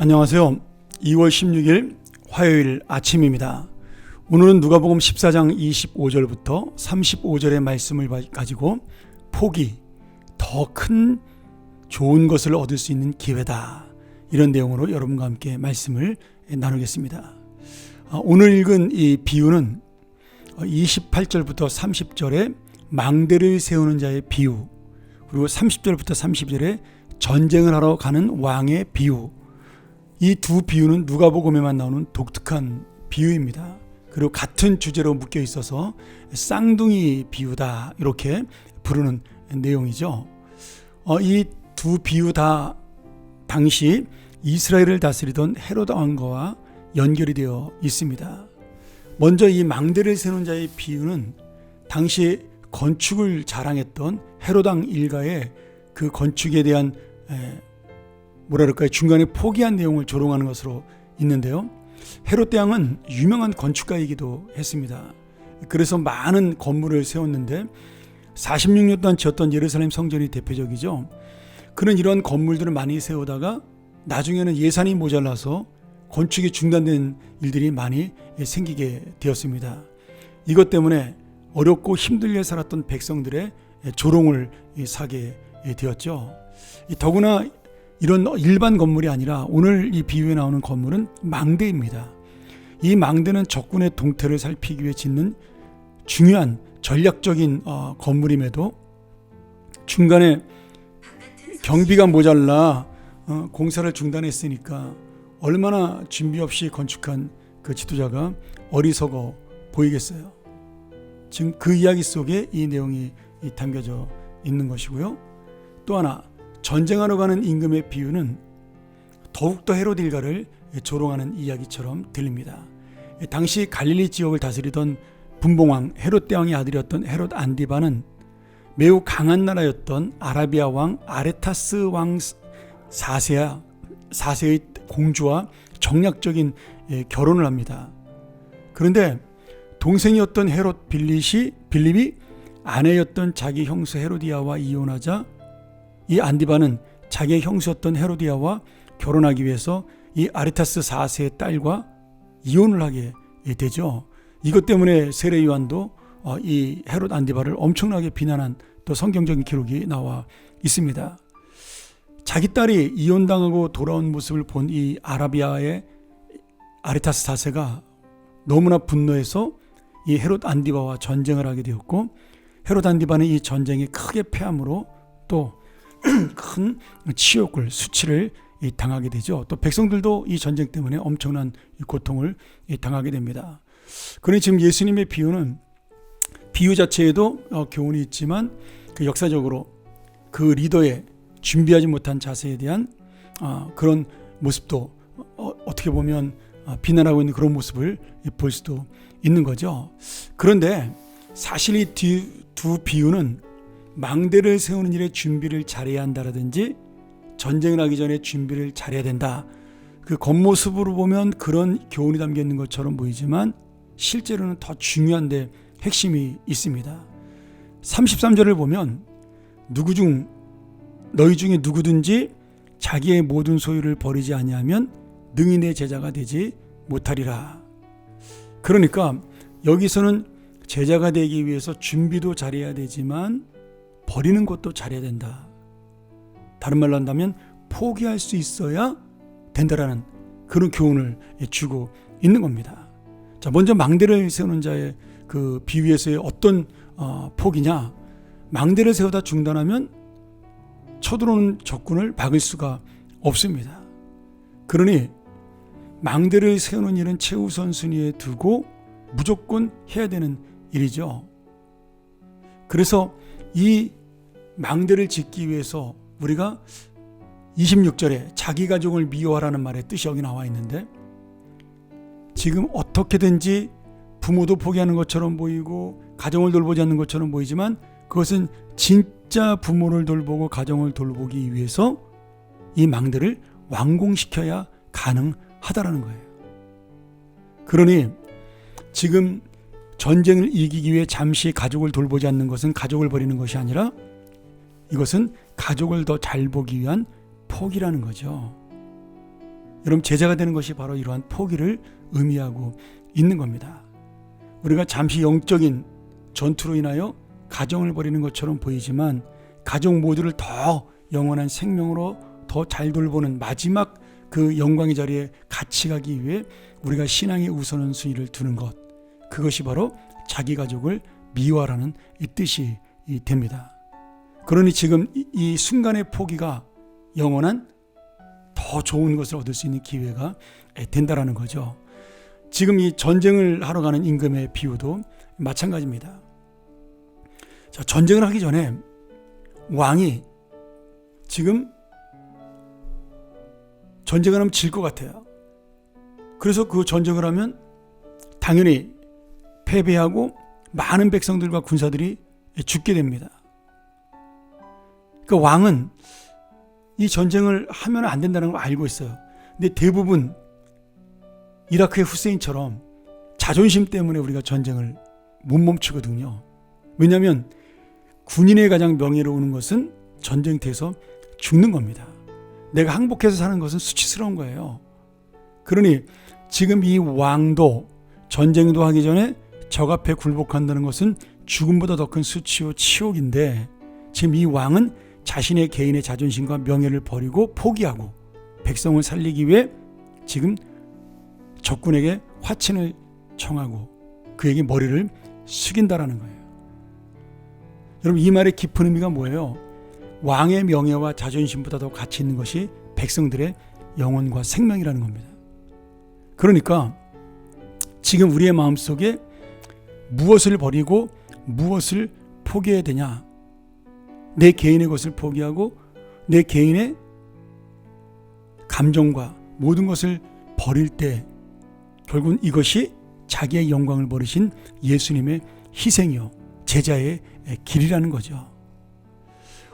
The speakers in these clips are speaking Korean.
안녕하세요. 2월 16일 화요일 아침입니다. 오늘은 누가복음 14장 25절부터 35절의 말씀을 가지고 포기 더 큰 좋은 것을 얻을 수 있는 기회다. 이런 내용으로 여러분과 함께 말씀을 나누겠습니다. 아, 오늘 읽은 이 비유는 28절부터 30절에 망대를 세우는 자의 비유, 그리고 30절부터 32절에 전쟁을 하러 가는 왕의 비유, 이 두 비유는 누가복음에만 나오는 독특한 비유입니다. 그리고 같은 주제로 묶여 있어서 쌍둥이 비유다 이렇게 부르는 내용이죠. 어, 이두 비유 다 당시 이스라엘을 다스리던 헤로드 왕과와 연결이 되어 있습니다. 먼저 이 망대를 세우는 자의 비유는 당시 건축을 자랑했던 헤로당 일가의 그 건축에 대한 뭐라 그럴까요 중간에 포기한 내용을 조롱하는 것으로 있는데요. 헤롯 대왕은 유명한 건축가이기도 했습니다. 그래서 많은 건물을 세웠는데 46년 동안 지었던 예루살렘 성전이 대표적이죠. 그는 이런 건물들을 많이 세우다가 나중에는 예산이 모자라서 건축이 중단된 일들이 많이 생기게 되었습니다. 이것 때문에 어렵고 힘들게 살았던 백성들의 조롱을 사게 되었죠. 더구나 이런 일반 건물이 아니라 오늘 이 비유에 나오는 건물은 망대입니다. 이 망대는 적군의 동태를 살피기 위해 짓는 중요한 전략적인 어, 건물임에도 중간에 경비가 모자라 어, 공사를 중단했으니까 얼마나 준비 없이 건축한 그 지도자가 어리석어 보이겠어요. 지금 그 이야기 속에 이 내용이 담겨져 있는 것이고요. 또 하나 전쟁하러 가는 임금의 비유는 더욱더 헤로드 일가를 조롱하는 이야기처럼 들립니다. 당시 갈릴리 지역을 다스리던 분봉왕 헤롯 대왕의 아들이었던 헤롯 안디바는 매우 강한 나라였던 아라비아 왕 아레타스 왕 4세야 4세의 공주와 정략적인 예, 결혼을 합니다. 그런데 동생이었던 헤롯 빌립이 아내였던 자기 형수 헤로디아와 이혼하자 이 안디바는 자기의 형수였던 헤로디아와 결혼하기 위해서 이 아리타스 4세의 딸과 이혼을 하게 되죠. 이것 때문에 세례 요한도 어, 이 헤롯 안디바를 엄청나게 비난한 또 성경적인 기록이 나와 있습니다. 자기 딸이 이혼당하고 돌아온 모습을 본 이 아라비아의 아리타스 4세가 너무나 분노해서 이 헤롯 안디바와 전쟁을 하게 되었고 헤롯 안디바는 이 전쟁에 크게 패함으로 또 큰 치욕을 수치를 당하게 되죠. 또 백성들도 이 전쟁 때문에 엄청난 고통을 당하게 됩니다. 그러니 지금 예수님의 비유는 비유 자체에도 어, 교훈이 있지만 그 역사적으로 그 리더의 준비하지 못한 자세에 대한 어, 그런 모습도 어, 어떻게 보면 비난하고 있는 그런 모습을 볼 수도 있는 거죠. 그런데 사실 이 두 비유는 망대를 세우는 일에 준비를 잘해야 한다라든지 전쟁을 하기 전에 준비를 잘해야 된다. 그 겉모습으로 보면 그런 교훈이 담겨 있는 것처럼 보이지만 실제로는 더 중요한데 핵심이 있습니다. 33절을 보면 누구 중 너희 중에 누구든지 자기의 모든 소유를 버리지 아니하면 내 제자가 되지 못하리라. 그러니까 여기서는 제자가 되기 위해서 준비도 잘해야 되지만 버리는 것도 잘해야 된다. 다른 말로 한다면 포기할 수 있어야 된다라는 그런 교훈을 주고 있는 겁니다. 자, 먼저 망대를 세우는 자의 그 비유에서의 어떤 어, 포기냐? 망대를 세우다 중단하면 쳐들어오는 적군을 막을 수가 없습니다. 그러니 망대를 세우는 일은 최우선 순위에 두고 무조건 해야 되는 일이죠. 그래서 이 망대를 짓기 위해서 우리가 26절에 자기 가족을 미워하라는 말의 뜻이 여기 나와 있는데 지금 어떻게든지 부모도 포기하는 것처럼 보이고 가정을 돌보지 않는 것처럼 보이지만 그것은 진짜 부모를 돌보고 가정을 돌보기 위해서 이 망대를 완공시켜야 가능하다라는 거예요. 그러니 지금 전쟁을 이기기 위해 잠시 가족을 돌보지 않는 것은 가족을 버리는 것이 아니라 이것은 가족을 더 잘 보기 위한 포기라는 거죠. 여러분 제자가 되는 것이 바로 이러한 포기를 의미하고 있는 겁니다. 우리가 잠시 영적인 전투로 인하여 가정을 버리는 것처럼 보이지만 가족 모두를 더 영원한 생명으로 더 잘 돌보는 마지막 그 영광의 자리에 같이 가기 위해 우리가 신앙의 우선순위를 두는 것 그것이 바로 자기 가족을 미워하라는 이 뜻이 됩니다. 그러니 지금 이 순간의 포기가 영원한 더 좋은 것을 얻을 수 있는 기회가 된다라는 거죠. 지금 이 전쟁을 하러 가는 임금의 비유도 마찬가지입니다. 자, 전쟁을 하기 전에 왕이 지금 전쟁을 하면 질 것 같아요. 그래서 그 전쟁을 하면 당연히 패배하고 많은 백성들과 군사들이 죽게 됩니다. 그 왕은 이 전쟁을 하면 안 된다는 걸 알고 있어요. 근데 대부분 이라크의 후세인처럼 자존심 때문에 우리가 전쟁을 못 멈추거든요. 왜냐하면 군인의 가장 명예로우는 것은 전쟁터에서 죽는 겁니다. 내가 항복해서 사는 것은 수치스러운 거예요. 그러니 지금 이 왕도 전쟁도 하기 전에 적 앞에 굴복한다는 것은 죽음보다 더 큰 수치요 치욕인데 지금 이 왕은 자신의 개인의 자존심과 명예를 버리고 포기하고 백성을 살리기 위해 지금 적군에게 화친을 청하고 그에게 머리를 숙인다라는 거예요. 여러분 이 말의 깊은 의미가 뭐예요? 왕의 명예와 자존심보다 더 가치 있는 것이 백성들의 영혼과 생명이라는 겁니다. 그러니까 지금 우리의 마음속에 무엇을 버리고 무엇을 포기해야 되냐? 내 개인의 것을 포기하고 내 개인의 감정과 모든 것을 버릴 때 결국은 이것이 자기의 영광을 버리신 예수님의 희생이요 제자의 길이라는 거죠.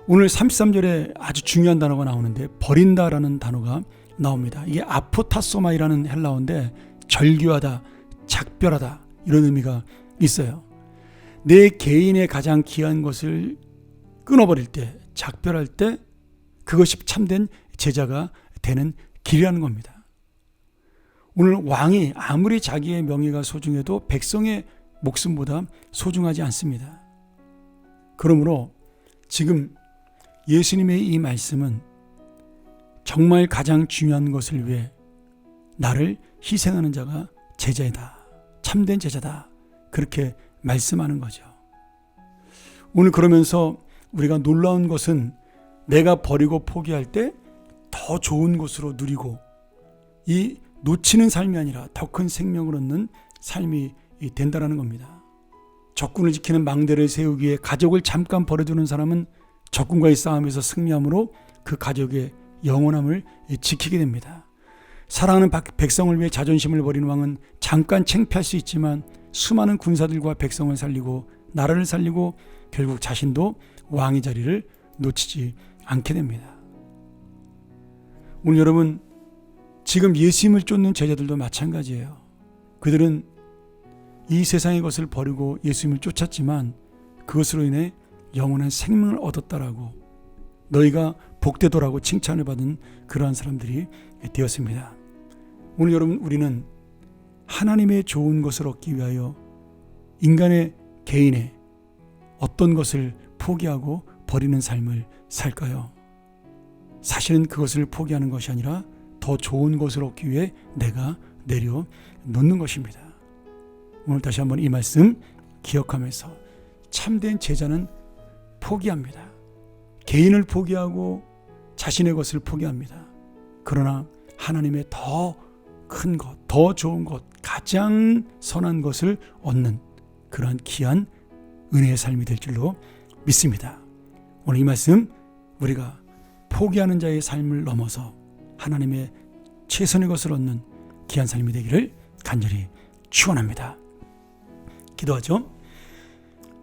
오늘 33절에 아주 중요한 단어가 나오는데 버린다라는 단어가 나옵니다. 이게 아포타소마이라는 헬라어인데 절규하다, 작별하다 이런 의미가 있어요. 내 개인의 가장 귀한 것을 끊어버릴 때, 작별할 때 그것이 참된 제자가 되는 길이라는 겁니다. 오늘 왕이 아무리 자기의 명예가 소중해도 백성의 목숨보다 소중하지 않습니다. 그러므로 지금 예수님의 이 말씀은 정말 가장 중요한 것을 위해 나를 희생하는 자가 제자이다. 참된 제자다. 그렇게 말씀하는 거죠. 오늘 그러면서 우리가 놀라운 것은 내가 버리고 포기할 때 더 좋은 곳으로 누리고 이 놓치는 삶이 아니라 더 큰 생명을 얻는 삶이 된다라는 겁니다. 적군을 지키는 망대를 세우기 위해 가족을 잠깐 버려두는 사람은 적군과의 싸움에서 승리함으로 그 가족의 영원함을 지키게 됩니다. 사랑하는 백성을 위해 자존심을 버리는 왕은 잠깐 창피할 수 있지만 수많은 군사들과 백성을 살리고 나라를 살리고 결국 자신도 왕의 자리를 놓치지 않게 됩니다. 오늘 여러분 지금 예수님을 쫓는 제자들도 마찬가지예요. 그들은 이 세상의 것을 버리고 예수님을 쫓았지만 그것으로 인해 영원한 생명을 얻었다라고 너희가 복되도라고 칭찬을 받은 그러한 사람들이 되었습니다. 오늘 여러분 우리는 하나님의 좋은 것을 얻기 위하여 인간의 개인의 어떤 것을 포기하고 버리는 삶을 살까요? 사실은 그것을 포기하는 것이 아니라 더 좋은 것을 얻기 위해 내가 내려놓는 것입니다. 오늘 다시 한번 이 말씀 기억하면서 참된 제자는 포기합니다. 개인을 포기하고 자신의 것을 포기합니다. 그러나 하나님의 더 큰 것, 더 좋은 것, 가장 선한 것을 얻는 그러한 귀한 은혜의 삶이 될 줄로 믿습니다. 오늘 이 말씀 우리가 포기하는 자의 삶을 넘어서 하나님의 최선의 것을 얻는 귀한 삶이 되기를 간절히 축원합니다. 기도하죠.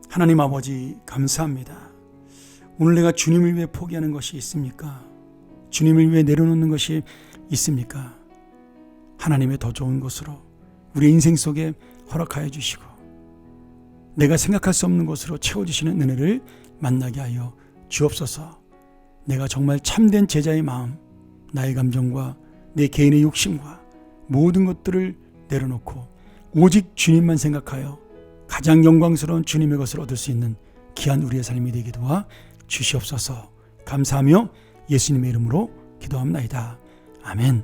하나님 아버지 감사합니다. 오늘 내가 주님을 위해 포기하는 것이 있습니까? 주님을 위해 내려놓는 것이 있습니까? 하나님의 더 좋은 것으로 우리 인생 속에 허락하여 주시고 내가 생각할 수 없는 것으로 채워주시는 은혜를 만나게 하여 주옵소서 내가 정말 참된 제자의 마음, 나의 감정과 내 개인의 욕심과 모든 것들을 내려놓고 오직 주님만 생각하여 가장 영광스러운 주님의 것을 얻을 수 있는 귀한 우리의 삶이 되게 도와 주시옵소서 감사하며 예수님의 이름으로 기도합나이다. 아멘.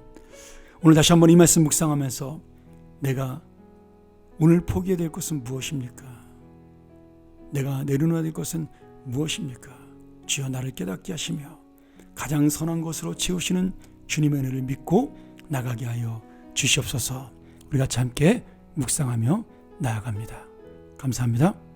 오늘 다시 한번 이 말씀 묵상하면서 내가 오늘 포기해야 될 것은 무엇입니까? 내가 내려놔야 될 것은 무엇입니까? 주여 나를 깨닫게 하시며 가장 선한 것으로 채우시는 주님의 은혜를 믿고 나가게 하여 주시옵소서 우리가 함께 묵상하며 나아갑니다. 감사합니다.